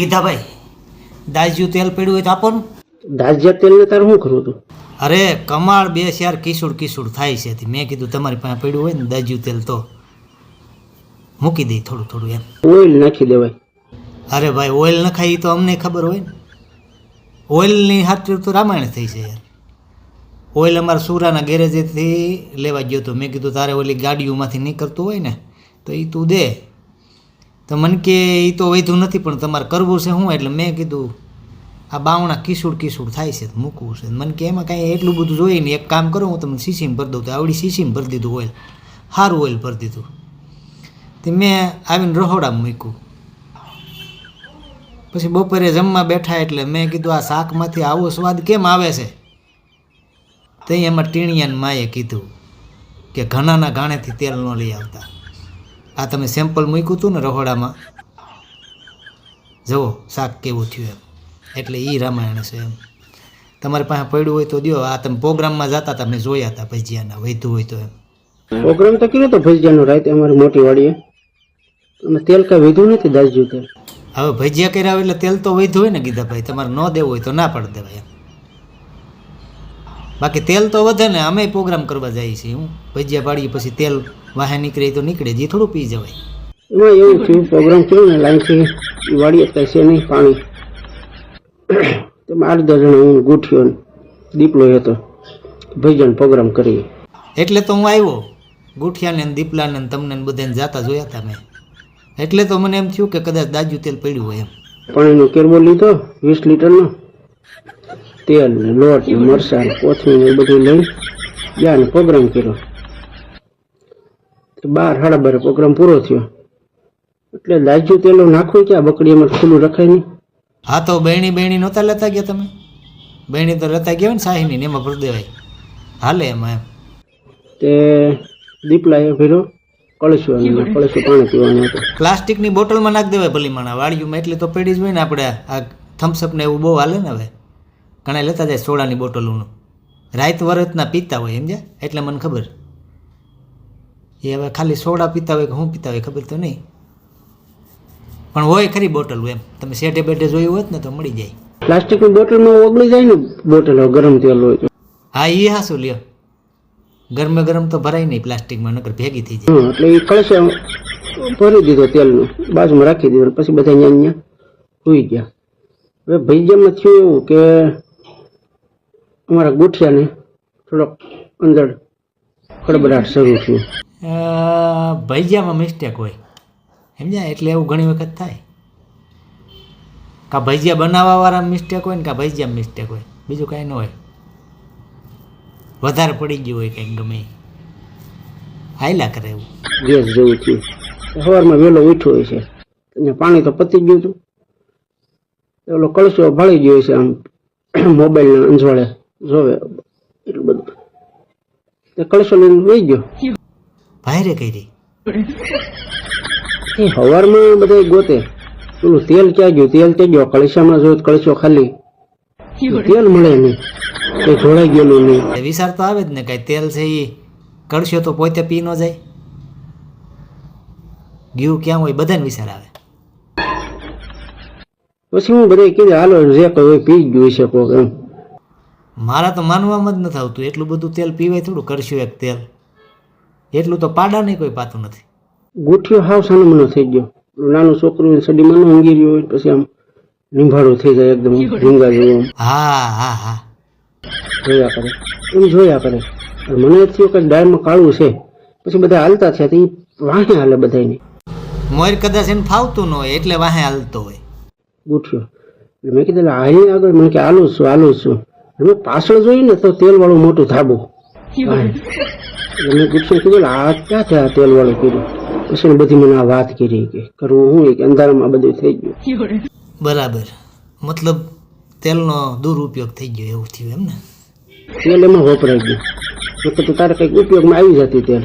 ગીધાભાઈ દાજ્યું તેલ પડ્યું હોય તો આપો ને. દાજિયા તેલને તારે શું કરવું હતું? અરે કમાળ બે ચાર કિસુડ કિસુડ થાય છે મેં કીધું તમારી પાસે પડ્યું હોય ને દાજ્યું તેલ તો. મૂકી દઈ થોડું થોડું એમ. ઓઇલ નાખી દેવાય. અરે ભાઈ ઓઇલ નખાય એ તો અમને ખબર હોય ને. ઓઇલની હાથે તો રામાયણ થઈ છે યાર. ઓઇલ અમારા સુરાના ગેરેજેથી લેવા ગયો હતો મેં કીધું તારે ઓલી ગાડીઓમાંથી નીકળતું હોય ને તો એ તું દે. તો મને કે એ તો વૈધું નથી, પણ તમારે કરવું છે શું એટલે મેં કીધું, આ બાવણા કિસુડ કિસુડ થાય છે, મૂકવું છે. મને કે એમાં કાંઈ એટલું બધું જોઈએ ને એક કામ કરું, હું તમને શીશીમાં ભરી દઉં. તો આવડી શીશીમાં ભરી દીધું ઓઇલ. સારું ઓઇલ ભરી દીધું. તે મેં આવીને રહોડામાં મૂક્યું. પછી બપોરે જમવા બેઠા એટલે મેં કીધું, આ શાકમાંથી આવો સ્વાદ કેમ આવે છે? તે એમાં ટીણિયાને માએ કીધું કે ઘણાના ગાણેથી તેલ ન લઈ આવતા. આ તમે સેમ્પલ મૂક્યું હતું ને રહોડામાં? જુઓ શાક કેવું થયું એમ. એટલે એ રામાયણ છે એમ. તમારી પાસે પડ્યું હોય તો દો આ તમે પ્રોગ્રામમાં જતા હતા મેં જોયા હતા ભજીયાના વૈધું હોય તો એમ. પ્રોગ્રામ તો કર્યો તો ભજીયાનો રાતે અમારી મોટી વાડીએ. અમે તેલ કાંઈ વીધું નથી દાસજી તેલ. હવે ભજીયા કર્યા એટલે તેલ તો વૈધું હોય ને ગીધાભાઈ તમારે ન દેવું હોય તો ના પાડી દેવાય એમ. બાકી તેલ તો વધે ને અમે પ્રોગ્રામ કરવા જઈએ છીએ હું. ભજીયા પાડીએ પછી તેલ વાહે નીકળે તો નીકળે જે થોડું પી જવાય. એમાં એવું થયું પ્રોગ્રામ થયો ને લાઈનથી વાડીએ કાંઈ નહીં પાણી. તો આઠ દર્જણ જણા હું ગૂંઠ્યો દીપલો હતો. ભજન પ્રોગ્રામ કરીએ. એટલે તો હું આવ્યો ગુઠિયાને ને દીપલાને ને તમને બધાને જાતા જોયા હતા મેં. એટલે તો મને એમ થયું કે કદાચ દાજુ તેલ પડ્યું હોય એમ. પાણીનો કેરબો લીધો વીસ લીટરનો. તેલ ને લોટ ને મરચાં ને કોથમીર ને બધું લઈ ગયા ને પ્રોગ્રામ કર્યો બાર સાડા બારે પ્રોગ્રામ પૂરો થયો. એટલે દાજ્યું તેલો નાખવું ક્યાં? બકડીમાં ખુલ્લું રખાય નહીં. હા તો બહેણી બહેણી નહોતા લેતા ગયા તમે? બહેણી તો લેતા ગયા ને સાહીની ને એમાં ભરી દેવાય. હાલે એમાં એમ. તે દીપલાએ ભેરો કળશું કળશું પાણી પીવાનું હતું. પ્લાસ્ટિકની બોટલમાં નાખી દેવાય ભલીમાણા. વાળીયું એટલી તો પેડી જ હોય ને આપણે આ થમ્સઅપ ને એવું બહુ હાલે ને હવે. ઘણા લેતા જાય સોડાની બોટલોનું. રાત વરતના પીતા હોય સમજ્યા? એટલે મને ખબર. એ હવે ખાલી સોડા પીતા હોય કે હું પીતા હોય ખબર તો નહીં. પણ હોય ખરી બોટલ એમ. તમે શેઠે બેઠે જોયું હોત ને તો મળી જાય. પ્લાસ્ટિકની બોટલમાં ઓગળી જાય ને બોટલ ગરમ તેલ હોય હા એ હા શું લ્યો. ગરમે ગરમ તો ભરાય નહીં પ્લાસ્ટિકમાં નકર ભેગી થઈ જાય. એટલે એ કળશે ભરી દીધો તેલનું. બાજુમાં રાખી દીધો પછી બધા અહીંયા અહીંયા સુઈ ગયા. હવે ભૈજામાં થયું એવું કે અમારા ગુઠિયાને થોડોક અંદર ખડબડાટ શરૂ થયું. અ, ભજીયામાં મિસ્ટેક હોય. સમજ્યા? એટલે એવું ઘણી વખત થાય. કા ભજીયા બનાવવાવાળા મિસ્ટેક હોય ને કા ભજીયા મિસ્ટેક હોય. બીજું કાંઈ ન હોય. વધારે પડી ગયું હોય કંઈક ગમે. હાયલા કરે એવું. ગેસ જેવું થયું. સવારમાં વહેલો ઉઠ્યો હોય છે. પાણી તો પતી ગયું હતું. ઓલો કળશો ભળી ગયો છે આમ. મોબાઈલના અંજવાળે. જોવે એટલું બધું કળશો લઈને વહી ગયો ભાઈરે કઈ એ સવારમાં બધા ગોતે પેલું તેલ ક્યાં ગયું તેલ ક્યાં ગયો કળશામાં જોયું કળશો ખાલી તેલ મળે નહીં કઈ ઢોળાઈ ગયેલું નહીં વિચાર તો આવે જ ને કઈ તેલ છે એ કળશો તો પોતે પી ન જાય ગયું ક્યાં હોય બધાને વિચાર આવે પછી હું બધા કીધું હાલો જે કોઈ પી જ ગયું છે કોક એમ મારા તો માનવામાં જ નથી આવતું એટલું બધું તેલ પીવાય થોડું કરશું એક તેલ. એટલું તો પાડા નહીં કોઈ પાતું નથી. ગુઠિયો હાવ સાનો થઈ ગયો. નાનું છોકરું સડીમાં ઊંઘી રહ્યું હોય પછી આમ લીંભાડું થઈ જાય એકદમ ઢીંગા જેવું. હા હા હા. જોયા કરે. એમ જોયા કરે. મને એ થયું કે ડાળમાં કાળું છે. પછી બધા હાલતા છે તો એ વાહે હાલે બધાને મોર કદાચ એને ફાવતું ન હોય એટલે વાહે હાલતો હોય. ગુઠ્યો. મેં કીધું અહીં આગળ મને કે આલું છું આલું છું. એટલે મેં પાછળ જોયું ને તો તેલ વાળું મોટું ધાબુ. એમને પૂછ્યું કીધું આ ક્યાં છે આ તેલ વાળું કીધું? પછી બધી મને આ વાત કરી કે કરવું હું કે અંધારામાં બધું થઈ ગયું. બરાબર. મતલબ તેલનો દુરુપયોગ થઈ ગયો એવું થયું એમ ને? તેલ એમાં વપરાઈ ગયું. કીધું તારે કંઈક ઉપયોગમાં આવી જતી તેલ.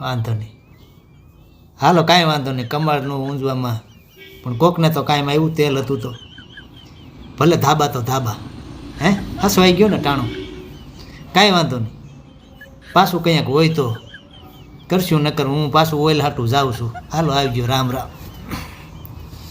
વાંધો નહીં. હાલો કાંઈ વાંધો નહીં. કમાડનું ઊંઝવામાં. પણ કોકને તો કાંઈ આવ્યું તેલ હતું તો. ભલે ધાબા તો ધાબા. હે? હસવાઈ ગયો ને ટાણું. કાંઈ વાંધો નહીં. પાછું કંઈક હોય તો કરશું, નકર હું પાછું ઓઇલ હાટું જાઉં છું. હાલો આવી ગયો રામ રામ.